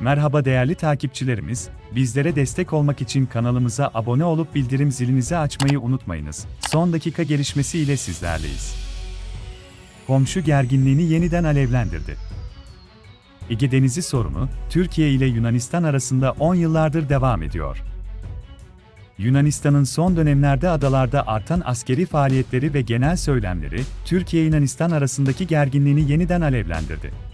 Merhaba değerli takipçilerimiz, bizlere destek olmak için kanalımıza abone olup bildirim zilinizi açmayı unutmayınız. Son dakika gelişmesi ile sizlerleyiz. Komşu gerginliğini yeniden alevlendirdi. Ege Denizi sorunu, Türkiye ile Yunanistan arasında 10 yıllardır devam ediyor. Yunanistan'ın son dönemlerde adalarda artan askeri faaliyetleri ve genel söylemleri, Türkiye-Yunanistan arasındaki gerginliğini yeniden alevlendirdi.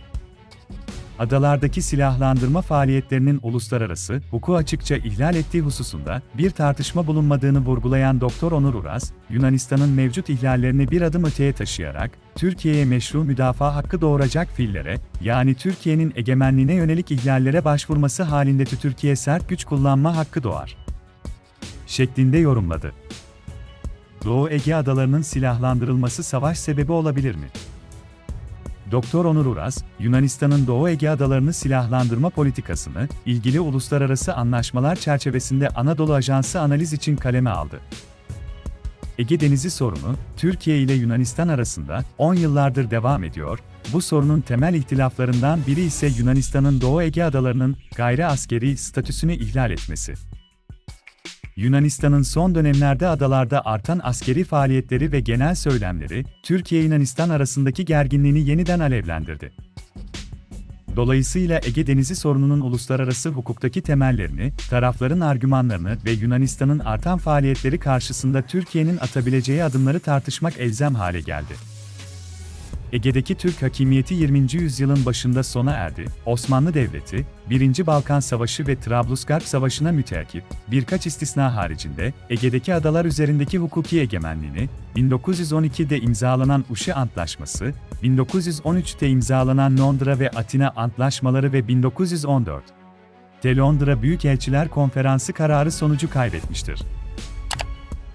Adalardaki silahlandırma faaliyetlerinin uluslararası hukuku açıkça ihlal ettiği hususunda bir tartışma bulunmadığını vurgulayan Doktor Onur Uras, Yunanistan'ın mevcut ihlallerini bir adım öteye taşıyarak, Türkiye'ye meşru müdafaa hakkı doğuracak fiillere, yani Türkiye'nin egemenliğine yönelik ihlallere başvurması halinde Türkiye sert güç kullanma hakkı doğar şeklinde yorumladı. Doğu Ege adalarının silahlandırılması savaş sebebi olabilir mi? Doktor Onur Uras, Yunanistan'ın Doğu Ege adalarını silahlandırma politikasını, ilgili uluslararası anlaşmalar çerçevesinde Anadolu Ajansı analiz için kaleme aldı. Ege Denizi sorunu, Türkiye ile Yunanistan arasında 10 yıllardır devam ediyor, bu sorunun temel ihtilaflarından biri ise Yunanistan'ın Doğu Ege adalarının gayri askeri statüsünü ihlal etmesi. Yunanistan'ın son dönemlerde adalarda artan askeri faaliyetleri ve genel söylemleri, Türkiye-Yunanistan arasındaki gerginliğini yeniden alevlendirdi. Dolayısıyla Ege Denizi sorununun uluslararası hukuktaki temellerini, tarafların argümanlarını ve Yunanistan'ın artan faaliyetleri karşısında Türkiye'nin atabileceği adımları tartışmak elzem hale geldi. Ege'deki Türk hakimiyeti 20. yüzyılın başında sona erdi. Osmanlı Devleti, 1. Balkan Savaşı ve Trablusgarp Savaşı'na müteakip, birkaç istisna haricinde, Ege'deki adalar üzerindeki hukuki egemenliğini, 1912'de imzalanan Uşi Antlaşması, 1913'te imzalanan Londra ve Atina Antlaşmaları ve 1914 de Londra Büyükelçiler Konferansı kararı sonucu kaybetmiştir.